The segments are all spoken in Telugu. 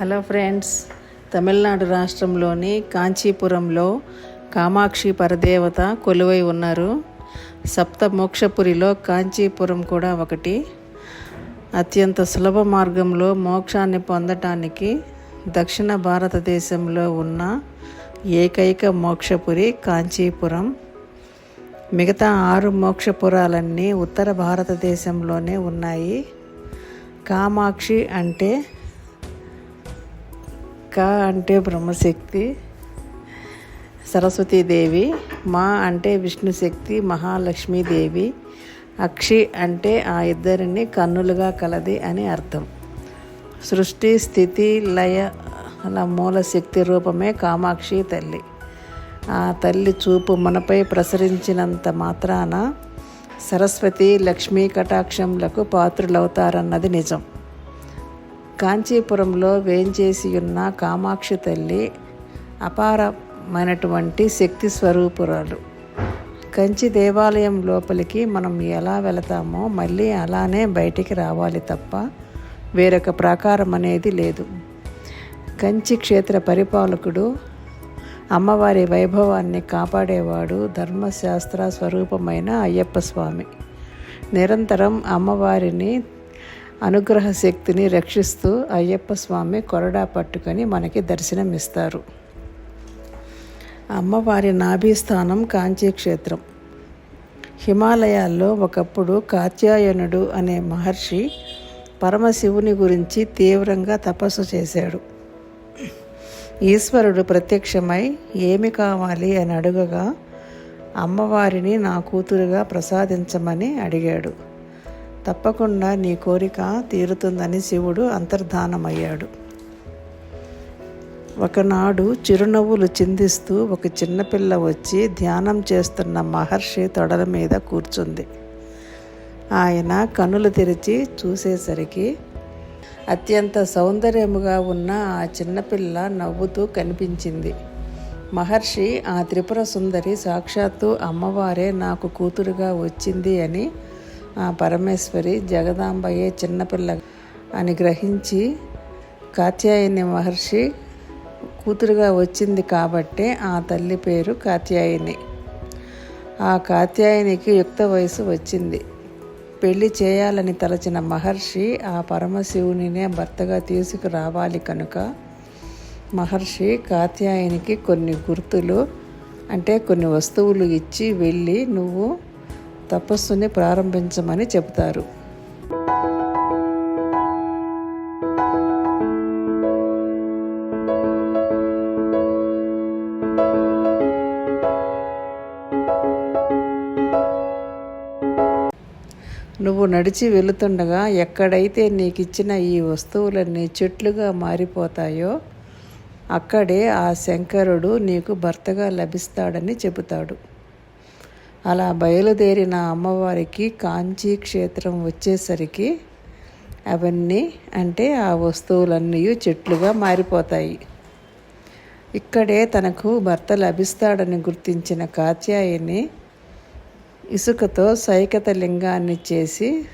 హలో ఫ్రెండ్స్ తమిళనాడు రాష్ట్రంలోని కాంచీపురంలో కామాక్షి పరదేవత కొలువై ఉన్నారు. సప్త మోక్షపురిలో కాంచీపురం కూడా ఒకటి. అత్యంత సులభ మార్గంలో మోక్షాన్ని పొందటానికి దక్షిణ భారతదేశంలో ఉన్న ఏకైక మోక్షపురి కాంచీపురం. మిగతా ఆరు మోక్షపురాలన్నీ ఉత్తర భారతదేశంలోనే ఉన్నాయి. కామాక్షి అంటే క అంటే బ్రహ్మశక్తి సరస్వతీదేవి మా అంటే విష్ణుశక్తి మహాలక్ష్మీదేవి అక్షి అంటే ఆ ఇద్దరిని కన్నులుగా కలది అని అర్థం. సృష్టి స్థితి లయ మూల శక్తి రూపమే కామాక్షి తల్లి. ఆ తల్లి చూపు మనపై ప్రసరించినంత మాత్రాన సరస్వతి లక్ష్మీ కటాక్షములకు పాత్రులవుతారన్నది నిజం. కాంచీపురంలో వేంచేసి ఉన్న కామాక్షి తల్లి అపారమైనటువంటి శక్తి స్వరూపురాలు. కంచి దేవాలయం లోపలికి మనం ఎలా వెళతామో మళ్ళీ అలానే బయటికి రావాలి తప్ప వేరొక ప్రాకారం అనేది లేదు. కంచి క్షేత్ర పరిపాలకుడు అమ్మవారి వైభవాన్ని కాపాడేవాడు ధర్మశాస్త్ర స్వరూపమైన అయ్యప్ప స్వామి. నిరంతరం అమ్మవారిని అనుగ్రహ శక్తిని రక్షిస్తూ అయ్యప్ప స్వామి కొరడా పట్టుకొని మనకి దర్శనమిస్తారు. అమ్మవారి నాభీస్థానం కాంచీ క్షేత్రం హిమాలయాల్లో ఒకప్పుడు కాత్యాయనుడు అనే మహర్షి పరమశివుని గురించి తీవ్రంగా తపస్సు చేశాడు. ఈశ్వరుడు ప్రత్యక్షమై ఏమి కావాలి అని అడుగగా అమ్మవారిని నా కూతురుగా ప్రసాదించమని అడిగాడు. తప్పకుండా నీ కోరిక తీరుతుందని శివుడు అంతర్ధానమయ్యాడు. ఒకనాడు చిరునవ్వులు చిందిస్తూ ఒక చిన్నపిల్ల వచ్చి ధ్యానం చేస్తున్న మహర్షి తొడల మీద కూర్చుంది. ఆయన కనులు తెరిచి చూసేసరికి అత్యంత సౌందర్యముగా ఉన్న ఆ చిన్నపిల్ల నవ్వుతూ కనిపించింది. మహర్షి ఆ త్రిపుర సుందరి సాక్షాత్తు అమ్మవారే నాకు కూతురుగా వచ్చింది అని ఆ పరమేశ్వరి జగదాంబయే చిన్నపిల్ల అని గ్రహించి కాత్యాయని మహర్షి కూతురుగా వచ్చింది కాబట్టే ఆ తల్లి పేరు కాత్యాయని. ఆ కాత్యాయనికి యుక్త వయసు వచ్చింది. పెళ్ళి చేయాలని తలచిన మహర్షి ఆ పరమశివునినే భర్తగా తీసుకురావాలి కనుక మహర్షి కాత్యాయనికి కొన్ని గుర్తులు అంటే కొన్ని వస్తువులు ఇచ్చి వెళ్ళి నువ్వు తపస్సుని ప్రారంభించమని చెబుతారు. నువ్వు నడిచి వెళుతుండగా ఎక్కడైతే నీకు ఇచ్చిన ఈ వస్తువులన్నీ చెట్లుగా మారిపోతాయో అక్కడే ఆ శంకరుడు నీకు భర్తగా లభిస్తాడని చెబుతాడు. అలా బయలుదేరిన అమ్మవారికి కాంచీ క్షేత్రం వచ్చేసరికి అవన్నీ అంటే ఆ వస్తువులన్నీ చెట్లుగా మారిపోతాయి. ఇక్కడే తనకు భర్త లభిస్తాడని గుర్తించిన కాత్యాయని ఇసుకతో సైకత లింగాన్ని చేసి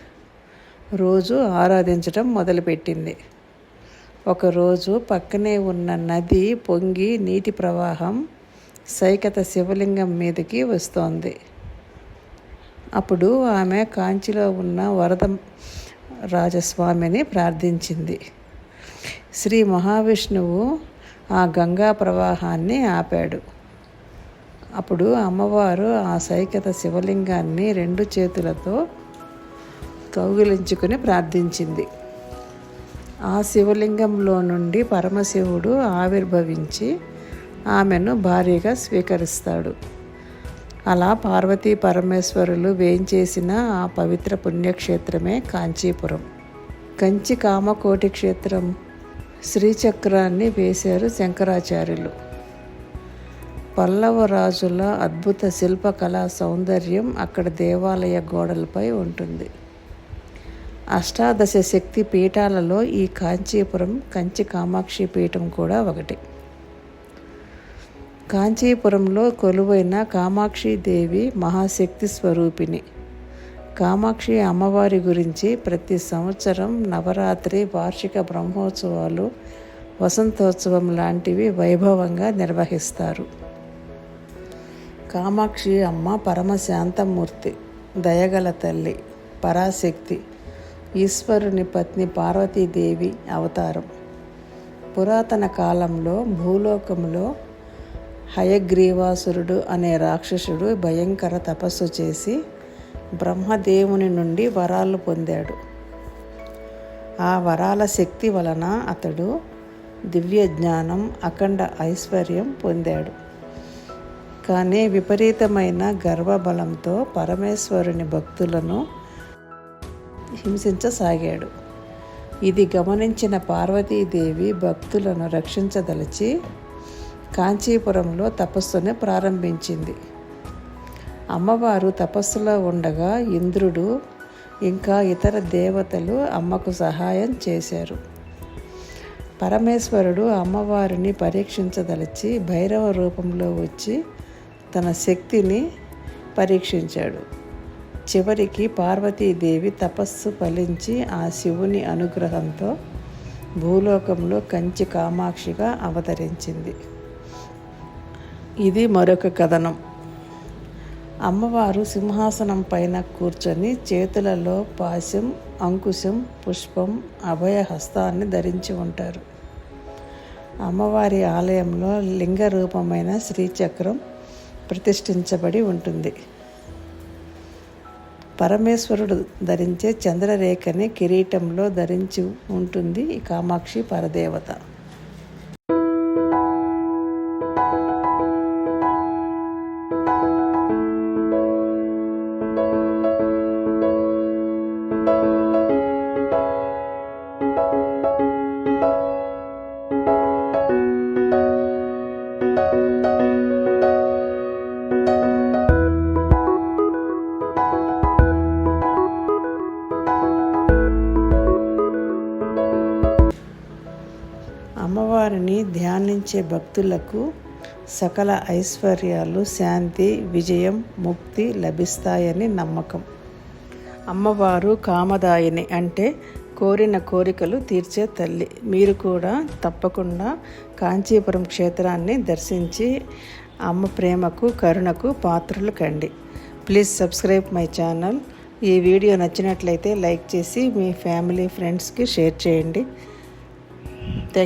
రోజు ఆరాధించడం మొదలుపెట్టింది. ఒకరోజు పక్కనే ఉన్న నది పొంగి నీటి ప్రవాహం సైకత శివలింగం మీదకి వస్తోంది. అప్పుడు ఆమె కాంచిలో ఉన్న వరద రాజస్వామిని ప్రార్థించింది. శ్రీ మహావిష్ణువు ఆ గంగా ప్రవాహాన్ని ఆపాడు. అప్పుడు అమ్మవారు ఆ సైకత శివలింగాన్ని రెండు చేతులతో కౌగిలించుకుని ప్రార్థించింది. ఆ శివలింగంలో నుండి పరమశివుడు ఆవిర్భవించి ఆమెను భారీగా స్వీకరిస్తాడు. అలా పార్వతీ పరమేశ్వరులు వేంచేసిన ఆ పవిత్ర పుణ్యక్షేత్రమే కాంచీపురం. కంచి కామకోటి క్షేత్రం శ్రీచక్రాన్ని వేశారు శంకరాచార్యులు. పల్లవ రాజుల అద్భుత శిల్పకళా సౌందర్యం అక్కడ దేవాలయ గోడలపై ఉంటుంది. అష్టాదశ శక్తి పీఠాలలో ఈ కాంచీపురం కంచి కామాక్షి పీఠం కూడా ఒకటి. కాంచీపురంలో కొలువైన కామాక్షి దేవి మహాశక్తి స్వరూపిణి. కామాక్షి అమ్మవారి గురించి ప్రతి సంవత్సరం నవరాత్రి వార్షిక బ్రహ్మోత్సవాలు వసంతోత్సవం లాంటివి వైభవంగా నిర్వహిస్తారు. కామాక్షి అమ్మ పరమశాంతమూర్తి దయగల తల్లి పరాశక్తి ఈశ్వరుని పత్ని పార్వతీదేవి అవతారం. పురాతన కాలంలో భూలోకంలో హయగ్రీవాసురుడు అనే రాక్షసుడు భయంకర తపస్సు చేసి బ్రహ్మదేవుని నుండి వరాలు పొందాడు. ఆ వరాల శక్తి వలన అతడు దివ్య జ్ఞానం అఖండ ఐశ్వర్యం పొందాడు. కానీ విపరీతమైన గర్వబలంతో పరమేశ్వరుని భక్తులను హింసించసాగాడు. ఇది గమనించిన పార్వతీదేవి భక్తులను రక్షించదలిచి కాంచీపురంలో తపస్సును ప్రారంభించింది. అమ్మవారు తపస్సులో ఉండగా ఇంద్రుడు ఇంకా ఇతర దేవతలు అమ్మకు సహాయం చేశారు. పరమేశ్వరుడు అమ్మవారిని పరీక్షించదలిచి భైరవ రూపంలో వచ్చి తన శక్తిని పరీక్షించాడు. చివరికి పార్వతీదేవి తపస్సు ఫలించి ఆ శివుని అనుగ్రహంతో భూలోకంలో కంచి కామాక్షిగా అవతరించింది. ఇది మరొక కథనం. అమ్మవారు సింహాసనం పైన కూర్చొని చేతులలో పాశం అంకుశం పుష్పం అభయ హస్తాన్ని ధరించి ఉంటారు. అమ్మవారి ఆలయంలో లింగ రూపమైన శ్రీచక్రం ప్రతిష్ఠించబడి ఉంటుంది. పరమేశ్వరుడు ధరించే చంద్రరేఖని కిరీటంలో ధరించి ఉంటుంది కామాక్షి పరదేవత. అమ్మవారిని ధ్యానించే భక్తులకు సకల ఐశ్వర్యాలు శాంతి విజయం ముక్తి లభిస్తాయని నమ్మకం. అమ్మవారు కామదాయిని అంటే కోరిన కోరికలు తీర్చే తల్లి. మీరు కూడా తప్పకుండా కాంచీపురం క్షేత్రాన్ని దర్శించి అమ్మ ప్రేమకు కరుణకు పాత్రలు కండి. Please subscribe my channel. ఈ వీడియో నచ్చినట్లయితే లైక్ చేసి మీ ఫ్యామిలీ ఫ్రెండ్స్కి షేర్ చేయండి.